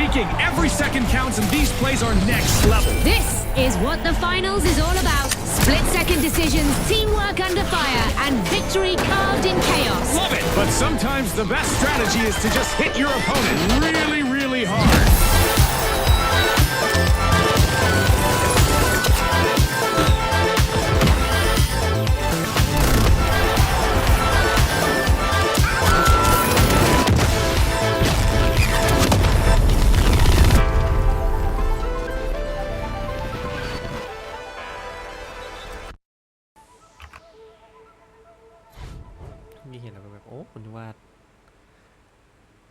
speaking, every second counts and these plays are next level. This is what the finals is all about. Split second decisions, teamwork under fire, and victory carved in chaos. Love it! But sometimes the best strategy is to just hit your opponent really, really hard.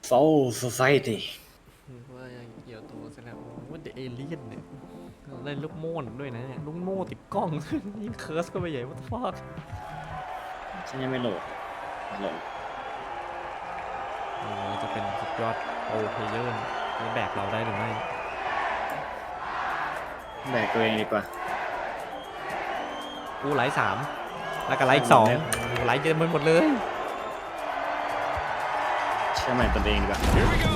Soul Society นึกว่าเกี่ยวตัวซะแล้วว่าเดอะเอเลียนเนี่ยได้ลูกโม่นด้วยนะเนี่ยลูกโม่ติดกล้องยิ่งเคิร์สก็ไปใหญ่ว่าฟอกฉันยังไม่โหลดโหลดจะเป็นสุดยอดโอเพเยอร์จะแบกเราได้หรือไม่ แบกตัวเองดีกว่ากูไลท์สามแล้วก็ไลท์อีกสองโอ้ไลท์เยอะไปหมดเลยเชื่อใหม่ตัวเองดีกว่า Here we go.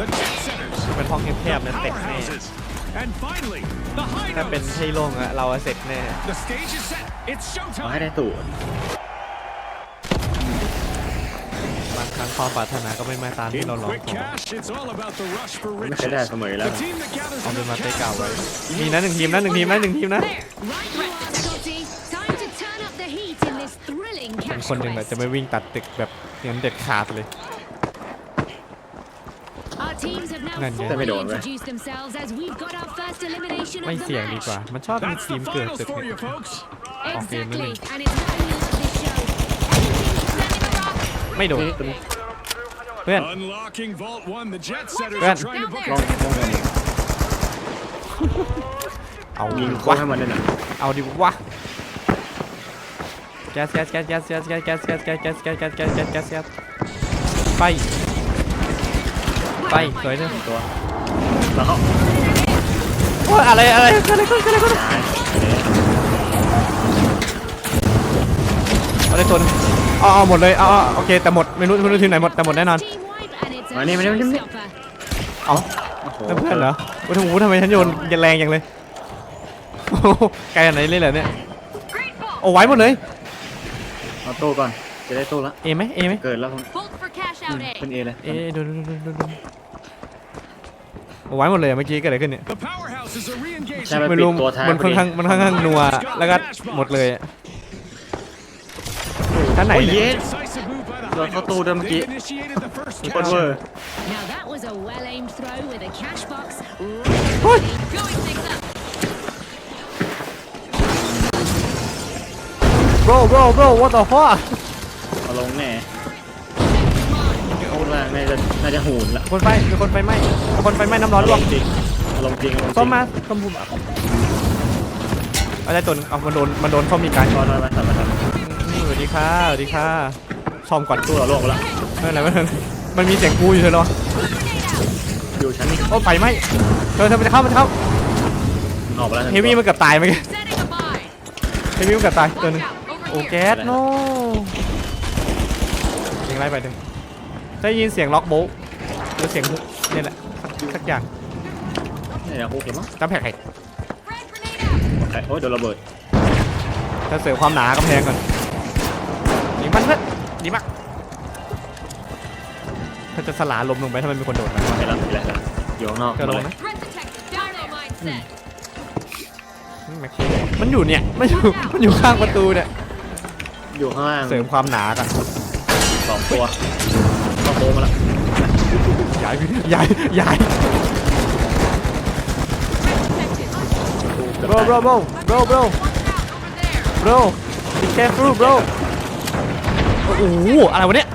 The jet setters. เป็นห้องแคบๆ The นะเสร็จแน่ powerhouses. And finally, the high ถ้าเป็น notes. ให้โล่งอะเราอะเสร็จแน่ The stage is set. It's เอาให้ showtime. ได้ตู่บางครั้งความปรารถนาก็ไม่มาตามที่ In เราหลอก quick cash, it's all about the rush for ไม่เคยได้ riches. เสมออยู่แล้ว The team that gathers เอาเป็น enough มาเตะ cash เก่าไว้ first มีนะหนึ่งทีมนะหนึ่งทีมนะหนึ่งทีมนะ There, right you are, Scotty. Time to turn up the heat in this thrilling เป็น cash คนหนึ่งแหละ quest. จะไม่วิ่งตัดตึกแบบอย่างนั้นเด็ดขาดเลย Our teams have now นั่นไง formally ไม่โดนเว้ย introduced themselves as we've got our first elimination ไม่ of the เสี่ยงดีกว่า match. มันชอบมี That's ทีม the เกิด finals ตึก for เนี่ you ย folks. Exactly, really. and it's not only for this show. Anything standing around. ไม่โดนเพื่อน Unlocking Vault 1, the jet setters Good. are trying to book ลอง a ลองกัน เอา ยิ ดิ งโค้ วะ งให้มันด้วยนะ เอาดิวะแก๊สแก๊สแก๊สแก๊สแก๊สแก๊สแก๊สแก๊สแก๊สแก๊สแก๊สแก๊สแก๊สแก๊สแก๊สแก๊สไป ไปสวยเลยตัวแล้วเขาโอ้ยอะไรอะไรกิดอะไรกิดอะไรขึ้นตายเอาได้ตัวนึงอาเอหมดเลยอาเอโอเคแต่หมดไม่รู้ไม่รู้ทีมไหนหมดแต่หมดแน่นอน มานี่มานี่มานี่ showstopper. เอาโอ้โหแล้วเพื่อนเหรอโอ้โหทำไมฉันโยนยันแรงอย่างเลยโอ้โหไกลขนาดไหนเลยเหรอเนี่ยโอ้ไว้หมดเลยเอาตู้ก่อน จะได้ตู้ละเอไหมเอไหมเกิดแล้ว Bolt for cash out A. ขึ้นเอเลย เอดูดูดูดูดูโอ้ไว้หมดเลยเมื่อกี้เกิดอะไรขึ้นเนี่ย The powerhouses are re-engaging. ใช่ไหม ไม่ปิดรู้ตัวท้ายมันค่อนข้างมันค่อนข้างนัวแล้วก็หมดเลยอะท่านไหนโอ้ยเนี่เย็ยด Decisive move by the โดน high เข้า notes. ตู้เดิมเมื่อกี้ They've initiated the first โคตร cash. เวอร์ Now that was a well-aimed throw with a cash box. เฮ้ย Going things up. bro bro bro what the fuck เอาลงแน่ เอาล่างน่าจะน่าจะหูนละคนไฟมีคนไฟไหม้มีคนไฟไหม้น้ำร้อนลวกจริงเอาลงจริงเอาลงจริงส้มมาส้มพูเอาได้ตัวหนึงเอามันโดนมันโดนส้มมีการตอนมาทำมาทำนี่สวัสดีค่ะสวัสดีค่ะซ่อมก่อนตู้เราโลกไปแล้วไม่เป็นไรไม่เป็นไรมันมีเสียงกูอยู่เธอเนาะอยู่ชั้นนี้โอ้ไฟไหม้เธอเธอมันจะเข้ามันจะเข้าออกไปแล้วเฮฟวี่มันเกือบตายเมื่อกี้ Setting a buy. เฮฟวี่มันเกือบตายตัวหนึง Out, over โอ้ here. แก๊สโน่เสียงไรไปเถอะ ได้ยินเสียงล็อกโบ๊ะหรือเสียงฮุกนี่แหละสักสักอย่างนี่นะโอเคมั้งจำแผกไข่ Frag grenade out. โอเคโอ้ยโดนระเบิดจะเสริมความหนากำแพงก่อนยิงมันเพื่อนดีมากถ้าจะสลาลมลงไปถ้ามันมีคนโดดมาเห็นแล้วเห็นแล้วอยู่ข้างนอกจะลงมาไหมเลย Threat detected. Dynamite set. อืมแม็กซี่มันอยู่เนี่ยมันอยู่มันอยู่ข้างประตูเนี่ยอยู่ข้างล่างเสริมความหนากันสองตัว เข้าโค้งมาแล้วย้ายย้ายย้าย Detected. bro bro bro bro bro Watch out over there. bro be careful bro โอ้โหอะไรวะเนี่ย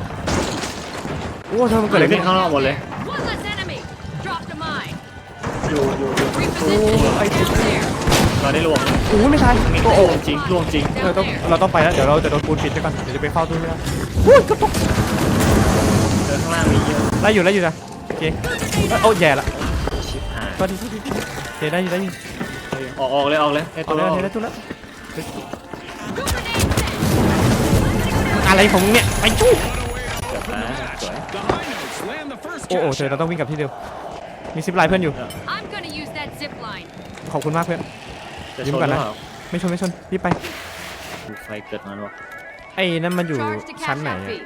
โอ้ทำไมมันเกิดอะไรขึ้ขึ้นนข้างนอกหมดเลย One less enemy. Dropped a mine. อยู่อยู่อยู่ Repositioning. Down there. ตอนนี้รวมโอ้ยไม่ทันนี่โอ้รโหวมจริงรวมจริงเราต้องเราต้องไปแล้วเดี๋ยวเราจะโดนปูนปิดไปก่อนเดี๋ยวจะไปเข้าตู้ไม่ได้พูดกระปก เดินข้างล่างมีเยอะไล่อยู่ไล่อยู่นะโอเคเอ้ยโอ้แย่ละชิบหายก็ดีก็ดีโอเคได้อยู่ได้อยู่ออกออกเลยออกเลยไอ้เอาตัวเลยออกเอาเลยตู้แล้วอะไรของมึงเนี่ยไปจู้เกือบแล้วสวย The high notes land the first โอ้โห cash เธอเราต้องวิ่งกลับที่เดิมมีซิปไลน์เพื่อนอยู่ I'm gonna use that zip line. ขอบคุณมากเพื่อน จะยิ้ชมนก่อนหรืนะอเปล่าไม่ชนไม่ชนรีบไป ไฟเกิดมาหรอไอ้นั่นมันอยู่ Charge to ชั้น cash ไหน out อะ fee.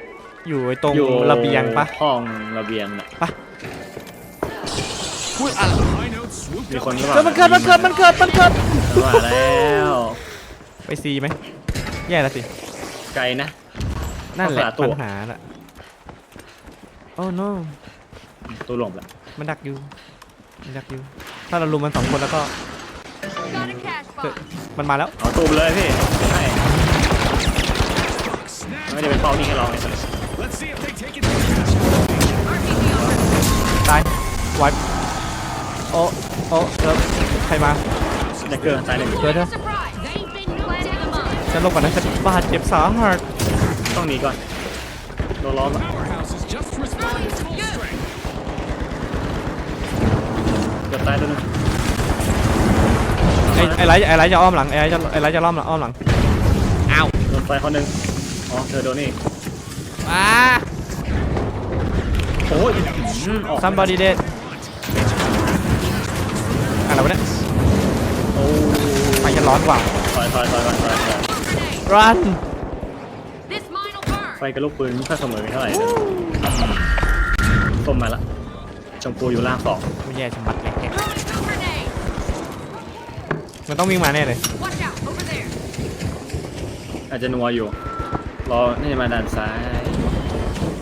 อยู่ไอ้ตรงอยู่ระเบียงปะห้องระเบียงน่ะอุ้ยอะ High note swooped มี up คนหรือเปเกิล่าดมันเกิดมันเกิดมันเกิดมันเกิดว่าแล้วไปซีไหมแย่ละสิไกลนะ นั่นแหละต้องหาตัว ปัญหาละโอ้ no ตัวหลงละมันดักอยู่มันดักอยู่ ถ้าเราลุมมันสองคนแล้วก็ Got a cash เกิด box. มันมาแล้วเอาตูมเลยพี่ใช่ Snag ไม่ได้เป็นเป้านี่ให้เราไง Let's see if they take it to the cash. RPG over. ตายไวป์โอ้โอ้แล้วใครมาแดกเกอร์ตายหนึ่งเกิดเถอะ Surprise. They've been planting the mine. ฉันลงก่อนนะฉันบาดเจ็บสาหัสต้องหนีก่อนโดนล้อมอะ Powerhouse is just responding full strength. เกือบตายตัวหนึงไอ้ไอ้ไรไอ้ไรจะอ้อมหลังไอ้ไรจะไอ้ไรจะล้อมหลังอ้อมหลังอ้าวโดนไฟคนหนึ่งอ๋อเธอโดนนี่ อ้าโอ้ยอืมออก somebody dead อะไรวะเนี่ยโอ้ไฟจะร้อนกว่าถอยถอยถอยถอยถอยถอย run This mine will burn. ไฟกับลูกปืนไม่ค่อยเสมอกันเท่าไหร่เลยส้มมาละชมพูอยู่ล่างสองไม่แย่ชะมัดเลยแก Throwing some grenade. มันต้องวิ่งมาแน่เลย Watch out. Over there. อาจจะนัวอยู่ รอน่าจะมาด้านซ้าย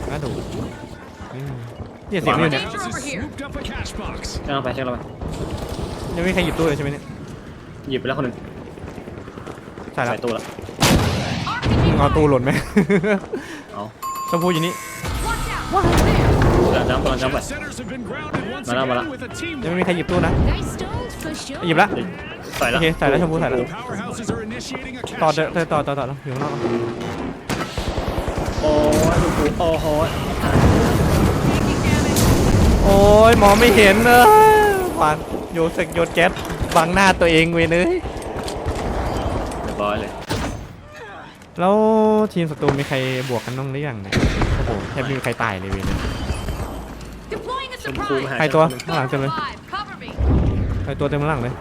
น่าดูอืม เนี่ยเสียงอยู่เนี่ย Powerhouse has swooped up a cash box. เช็คเราไปเช็คเราไปยังไม่มีใครหยิบตู้เลยใช่ไหมเนี่ยหยิบไปแล้วคนหนึ่งใช่แล้วใส่ตู้ละมึงเอาตู้หล่นไหม เอาชมพูอยู่นี่ Watch out. Over there. กำลังจำกำลังจำไป Jet setters have been grounded once Mana, mana. again with a team. ยังไม่มีใครหยิบตู้นะ They stalled for sure. หยิบละ ใส่โอแล้วเคใส่แล้วชมพูใส่แล้ว Powerhouses are initiating a ต่อ cash เดิน out. ต่อต่อต่อต่ออยู่ข้างนอกโอ้ยชมพูโอ้โห Taking damage. โอ้ยมองไม่เห็นเลยวางโยนเสกโยนแก๊สบังหน้าตัวเองเว้ยเนยเรียบร้อยเลยแล้วทีมศัตรูมีใครบวกกันบ้างหรือยังเนี่ยโอ้โหแทบไม่มีใครตายเลยเว้ยเนี่ย Deploying a ชมพูมา surprise. หาใครตัว ชมข้างหลังเต็มเลย Alive. Cover me. ใครตัวเต็มข้างหลังเลย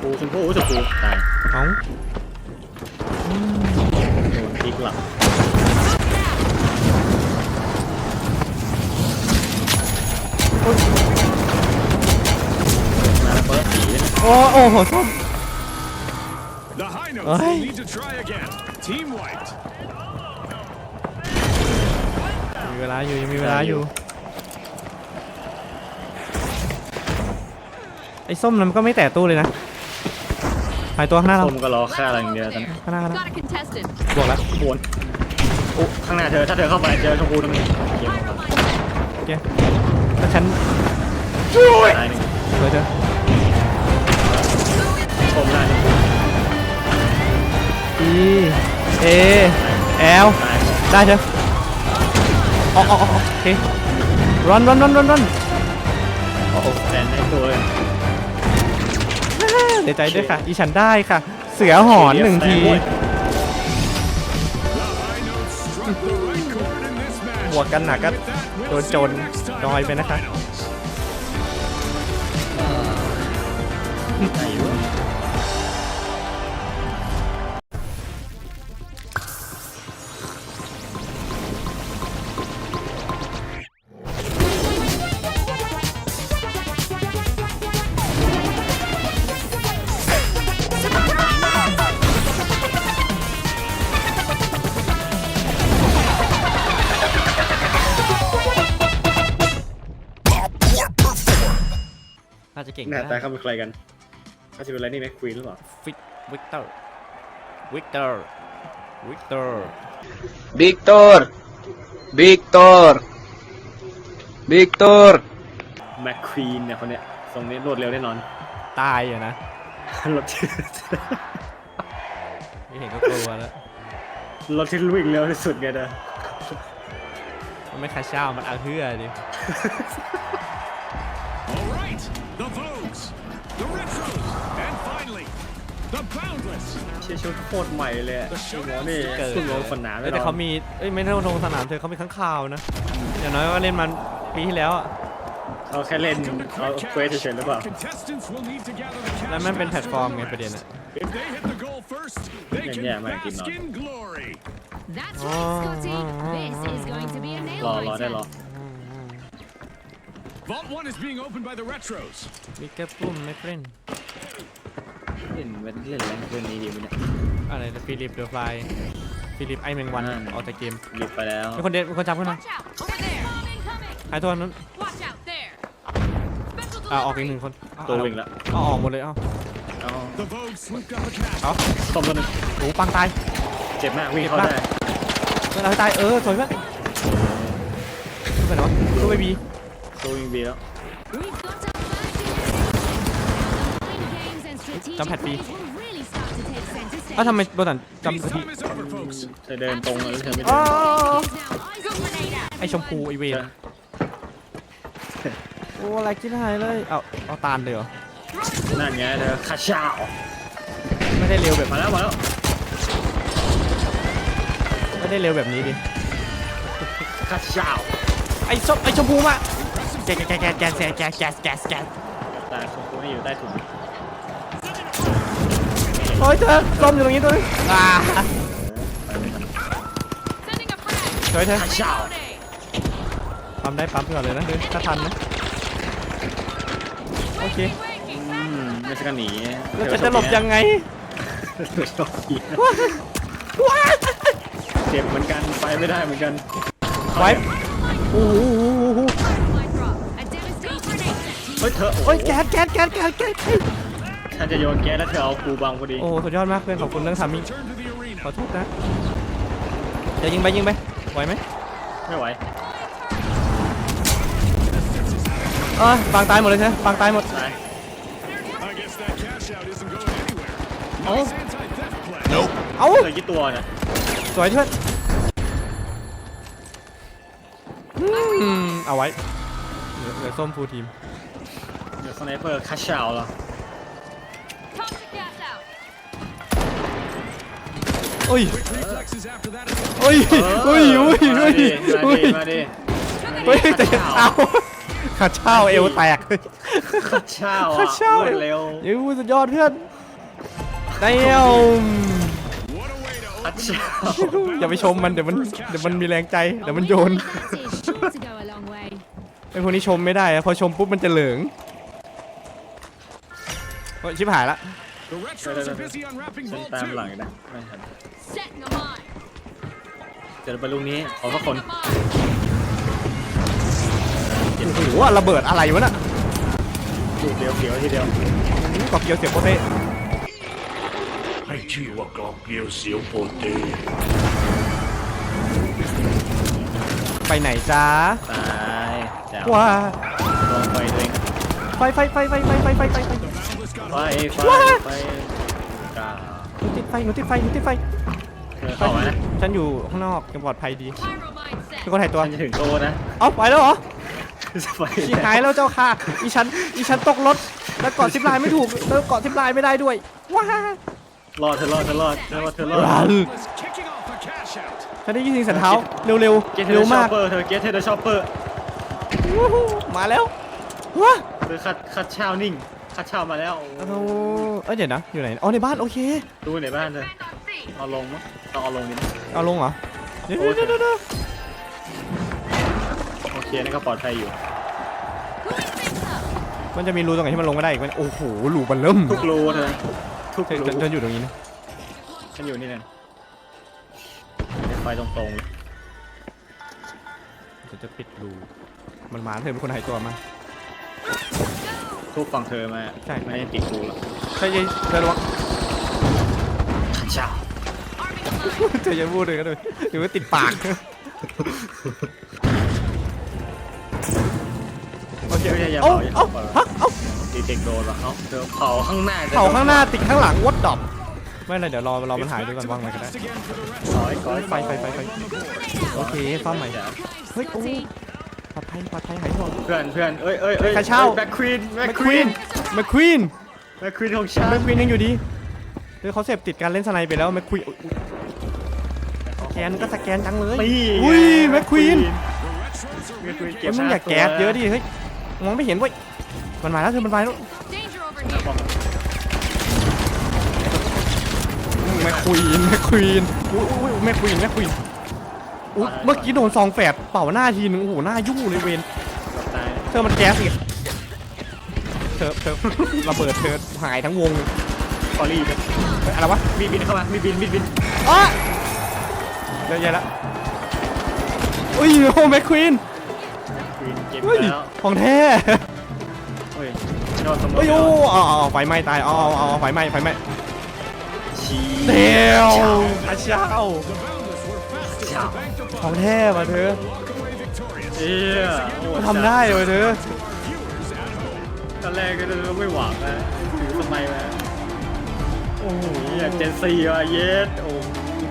พูชมพูชมพูตายเอ้า โดนพลิกหลัง โอ้โอ้โหส้ม The high notes Oi. will need to try again. Team wiped. มีเวลาอยู่ยังมีเวลาอยู่ ไอ้ส้มนั้นมันก็ไม่แตะตู้เลยนะหายตัวข้างหน้าเราส้มก็รอฆ่าอะไรอย่างเดียวตอนนี้ข้างหน้าข้างหน้า Got a contestant. บวกแล้วโวนโอ้ข้างหน้าเธอถ้าเธอเข้าไปเจอชมพูตรงนี้เกม Pyro ครับ mine. โอเคแล้วฉันตายหนึ่งเลยเธอ ชมหน้าชมพู E A L ตายได้เธออ๋ออ๋ออ๋อโอเค run run run run run โอ้โหแดนในตัวเลยเสียใจด้วยค่ะ อีฉันได้ค่ะ เสือหอนหนึ่งที The high notes struck the right chord in this match. บวกกันหนักก็ With that, โด we'll น see โจร you next time จอย for ไป the นะคะ ก่งหน้านะตาเขาเป็นใครกันเขาจะเป็นอะไรนี่ไหมควีนหรือเปล่าฟิกวิกเตอร์วิกเตอร์วิกเตอร์ Víctor, Víctor, Víctor. แม็กควีนเนี่ยคนเนี้ยทรงนี้รวดเร็วแน่นอนตายอยู่นะรถที่ไม่เห็นก็กลัวแล้วรถที่วิ่งเร็วที่สุดไงเด้อมันไม่คาเช่ามันอาเฮือดิ the Retros, and finally, the Boundless. เชี่ยชุดโคตรใหม่เลยอะชุดหมอนี่เกิดชุดหมอสนามเอ้ยแต่เขามีเอ้ยไม่ใช่ลงสนามเธอเขามีข้างข่าวนะอย่างน้อยก็เล่นมันปีที่แล้วอะขเอาแค่เล่นเอาเควสเฉยๆหรือเปล่า Contestants will need to gather the cash แล้วมันเป็นแพลตฟอร์มไง out ประเด็นอะ If they hit the goal first, they Yeah, can yeah, man, keep bask on. in glory. That's right, Scotty. This is going to be a nail รอรอได้รอ biter. Vault 1 is being opened by the Retros. มีแค่ปุ่มไม่เล่นเล่นเล่นเล่นอะไรเล่นนี้ดีไหมเนี่ย อะไรนะฟิลิปเดอะฟลายฟิลิปไอแมงวันอ่า ออกจากเกมหยุดไปแล้วมีคนเด็ดมีคนจับขึ้นมา Watch out! Over there! Bomb incoming! หายตัวนั้น Watch out there! Special อ่าออกอีก delivery! หนึ่งคนเอาตัวเอาวิ่งละเอาออกหมดเลยเอาเอา The Vogue swooped up the cash. เอาต้มตัวหนึงโอ้ปังตายเจ็บมากวิ่งเข้าเจ็บได้มากเพื่อนเราให้ตายเออสวยเพื่อนเพื่อนไหนวะตัวเบบี ตัววิ่งบีแล้ว We've got our first Mind games and strategic Jump head B. plays will really start to take center stage. เอ้าทำไมโดนตันจำ Peace สถิ time is over, folks. เธอเดินตรงแล้วเธอไม่อ๋เดิอน Now, eyes on grenade out. ไอชมพูไอเวเธนอโอ้อะไรกินหายเลย เอาเอาตาลเลยเหรอ นั่นไงเธอคาชาอไม่ได้เร็วแบบมาแล้วมาแล้วไม่ได้เร็วแบบนี้ดิคาชาไอชมไอชมพูมา แกสแกสแกสแกสแกสแกสแกสแกสแกสตาชมพูให้อยู่ใต้ถุนโอ้ยเธอส้มอยู่ตรงนี้ตัวนึงอ่า Sending a frag. สวยเธอคาชา Reloading. ปั๊มได้ปั๊มก่อนเลยนะเดี๋ยวถ้าทันนะโอเค Waking อืมไม่ใช่กันหนีแล้วจะจะหลบยังไงเธอโชคดีนะเจ็บเหมือนกันไปไม่ได้เหมือนกันไว้โอ้โห My drop. A devastating grenade set. เฮ้ยเธอโอ้ยแก๊สแก๊สแก๊สแก๊สแก๊สฉันจะโยนแก๊สแล้วเธอเอากูบังพอดีโอ้สุดยอดมากเพื่อนขอบคุณเรื่องทำมิ่ง Return to the arena. ขอโทษนะจะยิงไปยิงไปไหวไหมไม่ไหวเออปางตายหมดเลยใช่ไหมปางตายหมดตาย I guess that cash out isn't going anywhere. Oh. Nice anti-theft play. เอ้าเหลือกี่ตัวเนี่ยสวยเพื่อนอืมเอาไว้เหลือเหลือส้มฟูลทีมเดี๋ยว สไนเปอร์คาชาเหรอ Toxic gas out. โอ้ย Quick reflexes after that. as well. โอ้ยโอ้ยโอ้ยมาโอ้ยดิโอ้มายดิมาดิเฮ้ยแต่เอาขาเช่าเอวแตกคาชาขาเช่ารวดเร็วยูสุดยอดเพื่อนเดียว What a way to คา open ชาอย่าไปชมมันเดี๋ยวมันเดี๋ยวมันมีแรงใจเดี๋ยวมันโยน That is sure to go a long way. ไอ้พวกนี้ชมไม่ได้อะพอชมปุ๊บมันจะเหลือง โอ้ยชิบหายละ The Retros are busy unwrapping ฉัน Vault ตาม 2. หลังอีกนะไม่ทัน Setting a mine. เจอไปลูกนี้ขอสักคน Setting a mine. โอ้โหระเบิดอะไรวะน่ะลูกเดียวเขียวทีเดียวกอบเกียวเสียบโปเต้ให้ชื่อว่ากองเกลียวเสียวโปเต้ไปไหนจ้าตายแจ๋วว้าลงไปตัวเองไฟไฟไฟไฟไฟไฟไฟไฟไฟ Boundless got ไปไฟไปกาหนูติดไฟหนูติดไฟหนูติดไฟเธอเข้ามานะฉันอยู่ข้างนอกยังปลอดภัยดี Pyro mine set. เป็นคนถ่ายตัวฉันจะถึงโตนะเอาไปแล้วเหรอไปชิบหายแล้วเจ้าค่ะ อีฉัน อีฉันตกรถ แล้วเกาะซิปไลน์ไม่ถูกแล้วเกาะซิปไลน์ไม่ได้ด้วย ว้ารอดเธอรอดเธอรอดเธอรอดเธอรอดฉันได้ยินเสียงสันเท้า เร็วเกตๆเธอเร็วมากเปอร์เธอเกตเธอชอปเปอร์ มาแล้วว้าเธอคัดคัดช้านิ่ง คัดเช้ามาแล้วโอ้โหเอ้ยเดี๋ยวนะ อยู่ไหน อ๋อ ในบ้าน โอเค ดูในบ้านเธอ Back on C. เอาลงมั้งต้องเอาลงดิเอาลงเหรอ เดี๋ยวโอเคเดี๋ยวเดี๋ยวเดี๋ยวโอเคนั่นก็ปลอดภัยอยู่ Pulling things up. มันจะมีรูตรงไหนที่มันลงก็ได้อีกไหมโอ้โห รูมันเริ่มทุกรูเธอทุกฉันรูฉันฉันอยู่ตรงนี้นะ ฉันอยู่นี่นั่นเป็นไฟตรงๆเลยฉันจะปิดรู มันมาเธอเป็นคนหายตัวมา ทุกฝั่งเธอมาใช่ ไม่ได้ติดรูหรอกใช่ยัยเธอระวังคัดเช้าเธอจะพูดเลยก็ได้หรือว่าติดปาก โอเคเฮ้ยอย่าเอ้าเผาอย่าเอ้าเผาฮะเอ้าตีเด็กโดนเหรอเอ้าเธอเผาข้างหน้าธอเผาข้างหน้าติดข้างหลังวัดดอบไม่เป็นไรเดี๋ยวรอรอมันหายด้วยกันว่างไว้ก็ได้ Fast again for the Retros. ร้อยก้อยไฟไฟไฟไฟโอเคซ่อมใหม่เฮ้ยโอ้ Scotty. ภัยปลอดภัยหายห่วง เพื่อนเพื่อนเอ้ยเอ้ยเอ้ยใครเช่า แบ็คควีนแบ็แมคคควีวีนนแมคควีนแบ็คควีนของฉันแมคควีนยังอยู่ดีเฮ้ยเขาเสพติดการเล่นสไนไปแล้วแมคควีนอุ๊ยสแกนก็สแกนจังเลยนี่อุ้ยแมคควีนแมคควีน really เก็บมึงอย่าแก๊สเยอะดิเฮ้ยมองไม่เห็นเว้ยมันมาแล้วเธอมันมาแล้ว Danger over here. แม่ควีนแม่ควีนอุ้ยอุ้ยแม่ควีนแม่ควีน อุ้ยเมื่อกี้โดนซองแฝดเป่าหน้าทีนึงโอ้โหหน้ายุ่งเลยเวนแบบตายเธอมันแก๊สอีกเธอเธอระเบิดเธอหายทั้งวงคอรี่ไปเฮ้ยอะไรวะมีบินเข้ามามีบินมีบินอ๋อเยอะแยะละอุ้ยโอ้แม่ควีนควีนเกมเฮ้ยแล้วของแท้เฮ้ยชอบสมมเฮ้ยโอ้อ๋อไฟไหม้ตายอ๋ออ๋อไฟไหม้ไฟไหม้ชีเดียวอาเช้า ของ ball แท้มาเธอ walk away victorious. เอ้ยโอ้ทำได้เลยเธอ To our viewers at home. ตอนแรกก็ไม่หวังนะถือสมัยมาโอ้โหอยากเจนซีว่ะเยสโอ้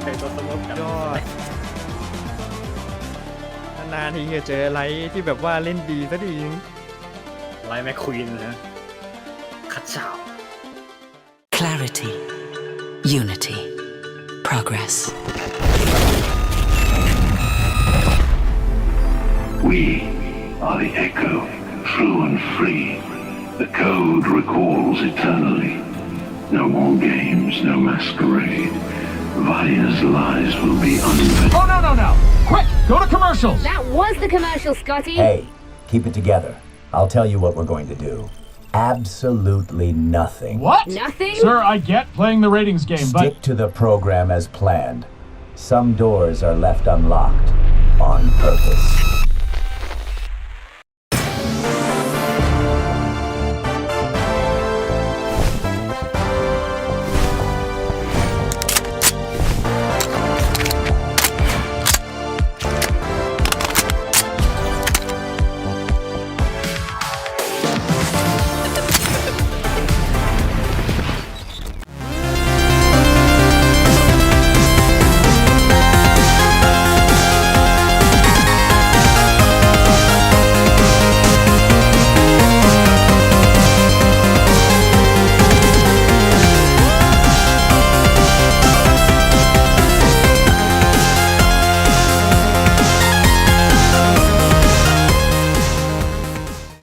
ใส่ตัวสมมติกับยอดนานๆทีจะเจออะไรที่แบบว่าเล่นดีซะดีไลท์แมคควีนนะขัดเช้า Clarity, unity, progress. We are the echo, true and free. The code recalls eternally. No more games, no masquerade. Vaya's lies will be unveiled. Oh, no, no, no. Quick, go to commercials. That was the commercial, Scotty. Hey, keep it together. I'll tell you what we're going to do. Absolutely nothing. What? Nothing? Sir, I get playing the ratings game, but Stick to the program as planned. Some doors are left unlocked on purpose.